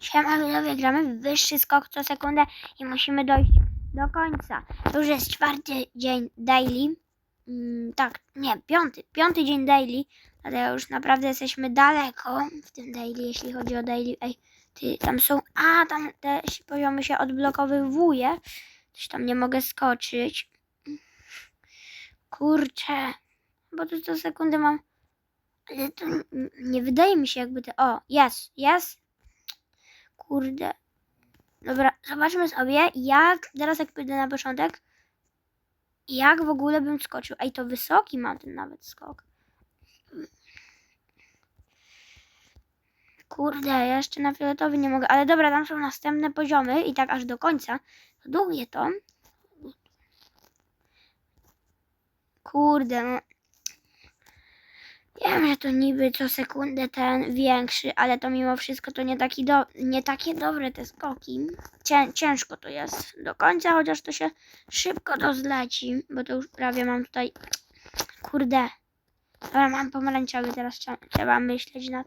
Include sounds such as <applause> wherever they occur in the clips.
Siema widzowie, gramy wyższy skok co sekundę i musimy dojść do końca. To już jest czwarty dzień daily. Mm, tak, nie, piąty. Piąty dzień daily. Dlatego już naprawdę jesteśmy daleko w tym daily, jeśli chodzi o daily. Ej, ty, tam są... A, tam te poziomy się odblokowywuje. Coś tam nie mogę skoczyć. Kurczę. Bo tu co sekundę mam... Ale to nie wydaje mi się jakby te... O, jest, jest. Kurde. Dobra, zobaczmy sobie, jak teraz jak pójdę na początek, jak w ogóle bym skoczył. Ej, to wysoki mam ten nawet skok. Kurde, ja jeszcze na fioletowy nie mogę, ale dobra, tam są następne poziomy i tak aż do końca. Długie to. Kurde, no. Wiem, że to niby co sekundę ten większy, ale to mimo wszystko to nie, taki do, nie takie dobre te skoki. Cię, ciężko to jest do końca, chociaż to się szybko rozleci, bo to już prawie mam tutaj... Kurde. Dobra, mam pomarańczowy, teraz trzeba, trzeba myśleć nad...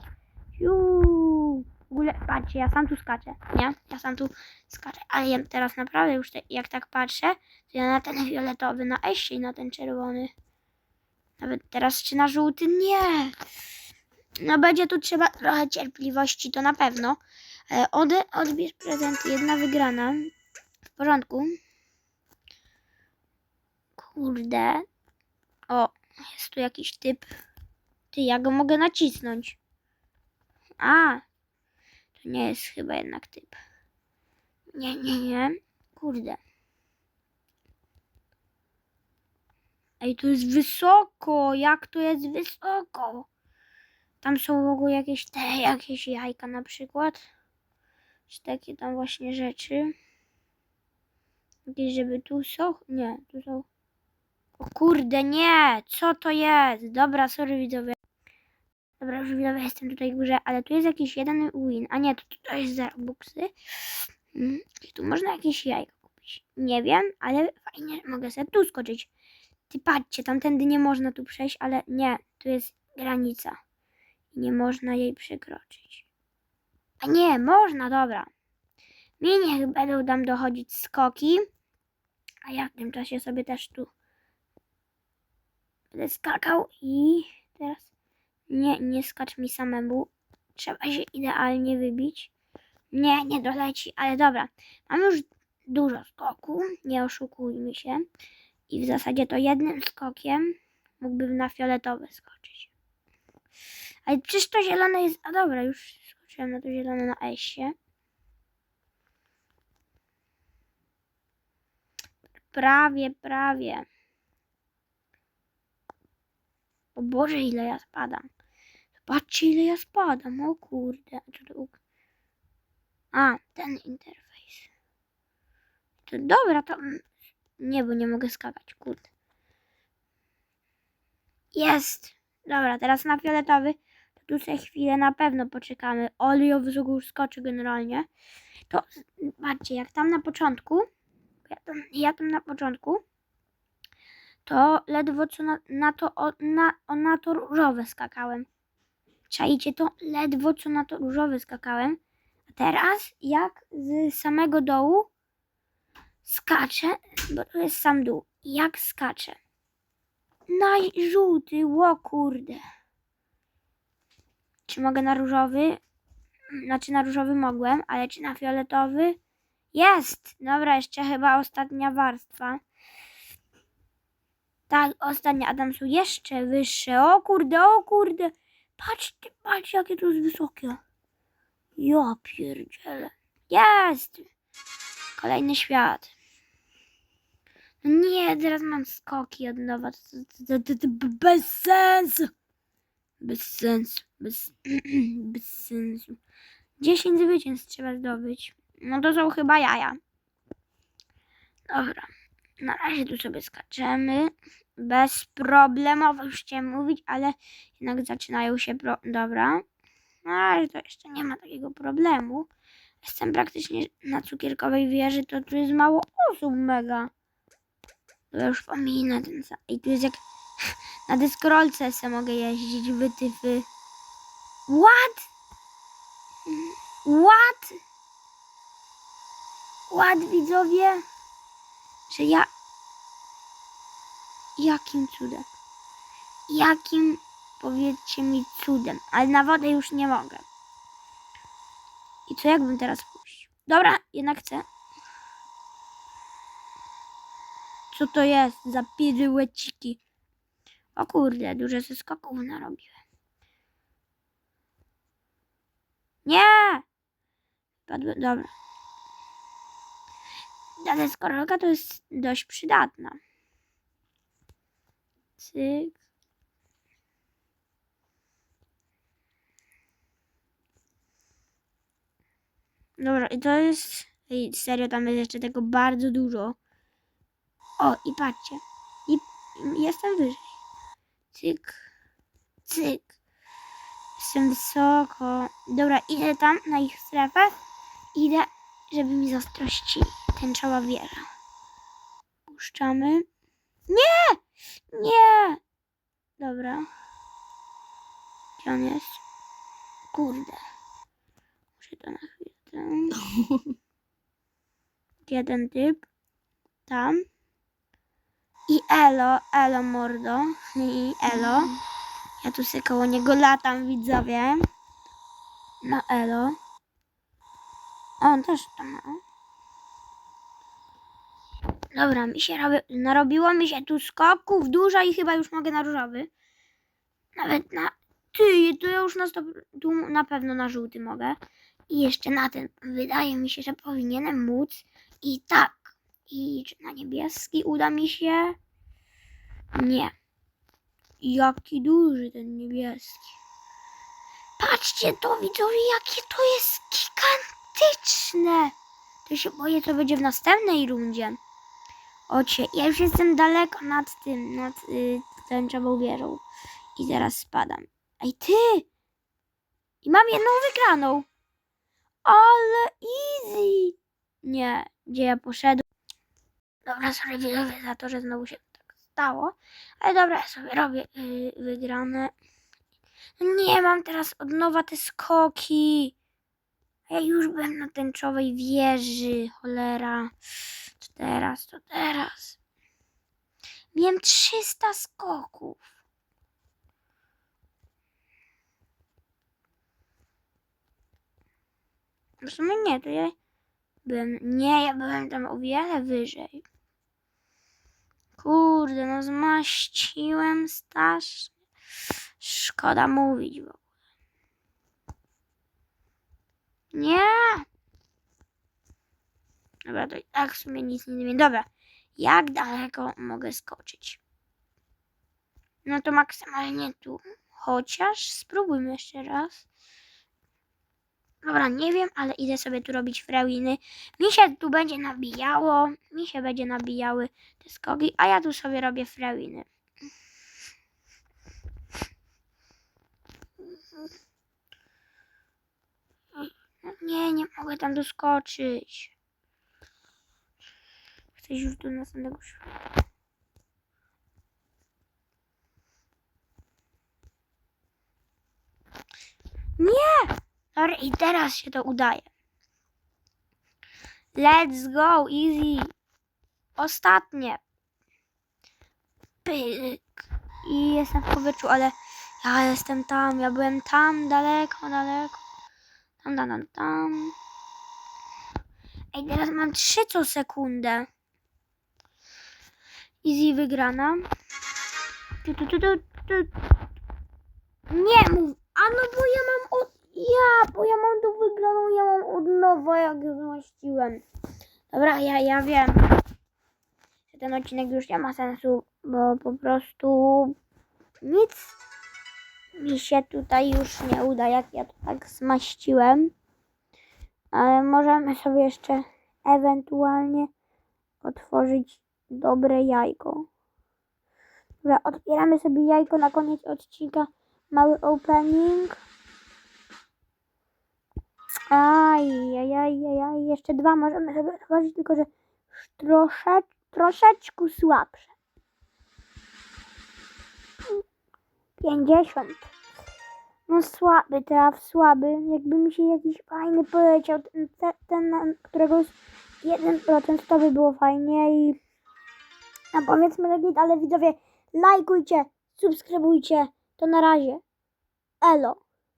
Juu. W ogóle, patrzcie, ja sam tu skaczę, nie? Ja sam tu skaczę, ale ja teraz naprawdę już te, jak tak patrzę, to ja na ten fioletowy, na eście i na ten czerwony. Nawet teraz czy na żółty? Nie. No będzie tu trzeba trochę cierpliwości, to na pewno. E, Ode, odbierz prezent, jedna wygrana. W porządku. Kurde. O, jest tu jakiś typ. Ty, ja go mogę nacisnąć. A, to nie jest chyba jednak typ. Nie, nie, nie. Kurde. Ej, tu jest wysoko. Jak to jest wysoko? Tam są w ogóle jakieś te, jakieś jajka na przykład. Czy takie tam właśnie rzeczy. Jakieś, żeby tu są? Nie, tu są. O kurde, nie! Co to jest? Dobra, sorry widzowie. Dobra, już widzowie, jestem tutaj w górze, ale tu jest jakiś jeden win. A nie, to, to jest za buksy. Mm, I tu można jakieś jajka kupić. Nie wiem, ale fajnie, mogę sobie tu skoczyć. Ty patrzcie, tamtędy nie można tu przejść, ale nie, tu jest granica. Nie można jej przekroczyć. A nie, można, dobra. Mi niech będą tam dochodzić skoki, a ja w tym czasie sobie też tu będę skakał i teraz nie, nie skacz mi samemu. Trzeba się idealnie wybić. Nie, nie doleci, ale dobra. Mam już dużo skoku, nie oszukujmy się. I w zasadzie to jednym skokiem mógłbym na fioletowy skoczyć. Ale przecież to zielone jest... A dobra, już skoczyłem na to zielone na S-ie. Prawie, prawie. O Boże, ile ja spadam. Zobaczcie, ile ja spadam. O kurde. A, ten interfejs. To dobra, to... Nie, bo nie mogę skakać, kurde. Jest! Dobra, teraz na fioletowy. To tu sobie chwilę na pewno poczekamy. Oliowy z gór skoczy generalnie. To patrzcie, jak tam na początku, ja tam, ja tam na początku, to ledwo co na, na to, o, na, o, na to różowe skakałem. Czajcie to? Ledwo co na to różowe skakałem. A teraz, jak z samego dołu skaczę, bo to jest sam dół. Jak skaczę? Na żółty, ło kurde. Czy mogę na różowy? Znaczy na różowy mogłem, ale czy na fioletowy? Jest! Dobra, jeszcze chyba ostatnia warstwa. Tak, ostatnia, a tam są jeszcze wyższe. O kurde, o kurde. Patrz, ty, patrz jakie to jest wysokie. Ja pierdzielę. Jest! Kolejny świat. No nie, teraz mam skoki od nowa. Bez sensu. Bez sensu. Bez, <clears throat> bez sensu. 10 zwycięstw trzeba zdobyć. No to są chyba jaja. Dobra. Na razie tu sobie skaczemy. Bez problemowo już chciałem mówić, ale jednak zaczynają się pro... Dobra. Na razie to jeszcze nie ma takiego problemu. Jestem praktycznie na cukierkowej wieży, to tu jest mało osób mega. Ja już pominę ten sam. I tu jest jak na deskorolce se mogę jeździć, wytyfy. What? What? What, widzowie? Że ja... Jakim cudem? Jakim, powiedzcie mi, cudem? Ale na wodę już nie mogę. I co jakbym teraz puścił? Dobra, jednak chcę. Co to jest za piryłeciki? O kurde, dużo ze skoków narobiłem. Nie! Padły, dobra. Ta deskorolka to jest dość przydatna. Cyk. Dobra, i to jest... Ej, serio, tam jest jeszcze tego bardzo dużo. O, i patrzcie. I i jestem wyżej. Cyk. Cyk. Jestem wysoko. Dobra, idę tam na ich strefę. Idę, żeby mi zazdrościli. Tęczowa wieża. Puszczamy. Nie! Nie! Dobra. Gdzie on jest? Kurde. Muszę to na chwilę. Jeden <laughs> typ. Tam. I elo, elo mordo. I elo. Ja tu sobie koło niego latam, widzowie. No elo. On też tam ma. Dobra, mi się robi, narobiło mi się tu skoków dużo i chyba już mogę na różowy. Nawet na... Ty, to ja już na, stop, tu na pewno na żółty mogę. I jeszcze na ten. Wydaje mi się, że powinienem móc. I tak. I czy na niebieski uda mi się? Nie. Jaki duży ten niebieski. Patrzcie to, widzowie, jakie to jest gigantyczne. To się boję, co będzie w następnej rundzie. Ocie, ja już jestem daleko nad tym, nad y, tęczową wieżą. I zaraz spadam. Ej, ty! I mam jedną wygraną. Ale easy! Nie, gdzie ja poszedłem? Dobra, sorry widzowie za to, że znowu się tak stało. Ale dobra, ja sobie robię yy, wygrane. Nie mam teraz od nowa te skoki. Ja już byłem na tęczowej wieży, cholera. Co teraz, to teraz. Miałem 300 skoków. W sumie nie, to ja byłem. Nie, ja byłem tam o wiele wyżej. Kurde, no zmaściłem strasznie. Szkoda mówić w ogóle. Nie! Dobra, to i tak w sumie nic nie wiem. Dobra, jak daleko mogę skoczyć? No to maksymalnie tu. Chociaż spróbujmy jeszcze raz. Dobra, nie wiem, ale idę sobie tu robić frałiny. Mi się tu będzie nabijało, mi się będzie nabijały te skoki, a ja tu sobie robię frałiny. No Nie, nie mogę tam doskoczyć. Chcę już do następnego. Nie! Dobra, i teraz się to udaje. Let's go, easy. Ostatnie. Pyk. I jestem w powietrzu, ale ja jestem tam, ja byłem tam, daleko, daleko. Tam, tam, tam, tam. Ej, teraz mam trzy co sekundę. Easy wygrana. Tu, tu, tu, tu, tu. Nie mów. A no bo ja mam od... Ja, bo ja mam tu wygraną, ja mam od nowa, jak zmaściłem. Dobra, ja, ja wiem, że ten odcinek już nie ma sensu, bo po prostu nic mi się tutaj już nie uda, jak ja to tak zmaściłem. Ale możemy sobie jeszcze ewentualnie otworzyć dobre jajko. Dobra, otwieramy sobie jajko na koniec odcinka. Mały opening. Aj, aj, aj, aj, jeszcze dwa możemy sobie otworzyć, tylko że trosze, troszeczkę słabsze. 50. No słaby traf, słaby. Jakby mi się jakiś fajny poleciał, ten, ten, którego jest 1%, to by było fajnie i no powiedzmy legit, ale widzowie, lajkujcie, subskrybujcie, to na razie. Elo.